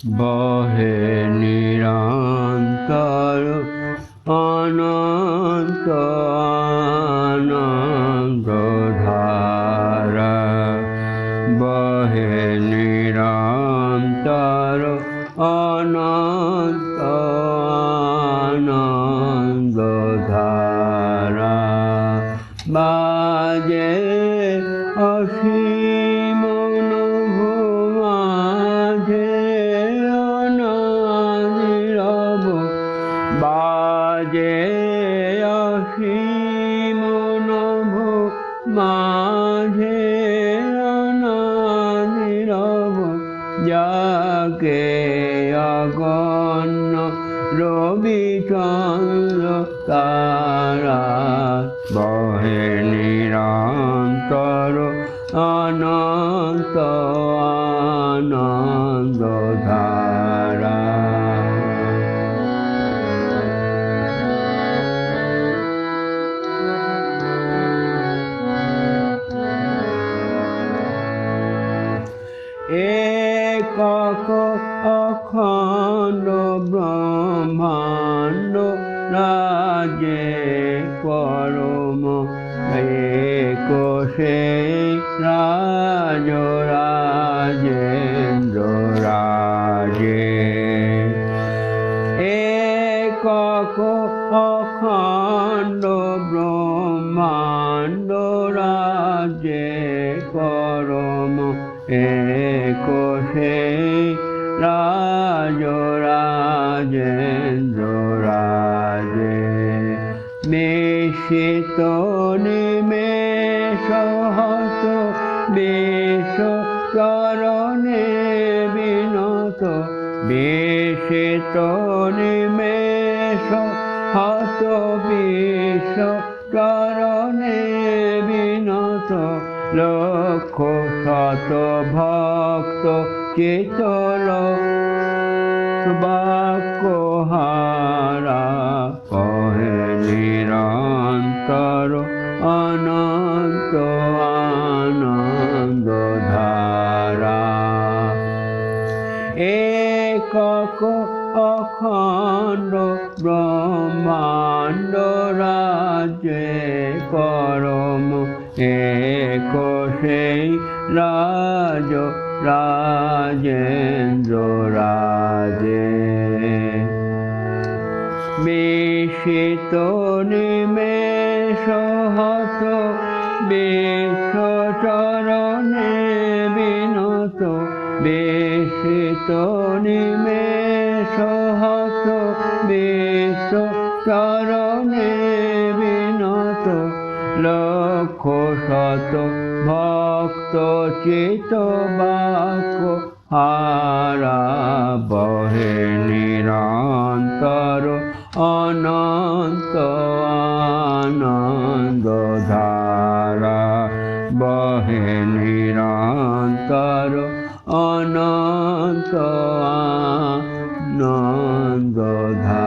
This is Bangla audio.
বহে নিরন্তর অনন্ত আনন্দ ধারা বহে নিরন্তর অনন্ত আনন্দ ধারা বাজে অসীম মাঝে অনাদিরব যাকে অগণ্য রবিচন্দ্র তারা বহে নিরন্তর অনন্ত আনন্দ একক অখণ্ড ব্রহ্মাণ্ড রাজে পরম। একোষে রাজ রাজে একক অখণ্ড ব্রহ্মাণ্ড রাজে পরম একোষে রাজ রাজেন্দ্র রাজে নিশিত নিমেষ হত চরণে বিনত বিশিত নিমেষ হত বিষ চরণে বিনত, লক্ষ শত ভক্ত চিতল বাক্যহারা কহে নিরন্তর অনন্ত আনন্দ ধারা। একক অখণ্ড ব্রহ্মাণ্ড রাজে পরম একোষে রাজ রাজেন্দ্র রাজে। বিশিত নিমেষ হত বিনত বিশিত নিমেষ চরণে বিনত লক্ষ শত ভক্ত চিত বাক্য হারা বহে নিরন্তর অনন্ত আনন্দ ধারা বহে নিরন্তর অনন্ত আনন্দ ধারা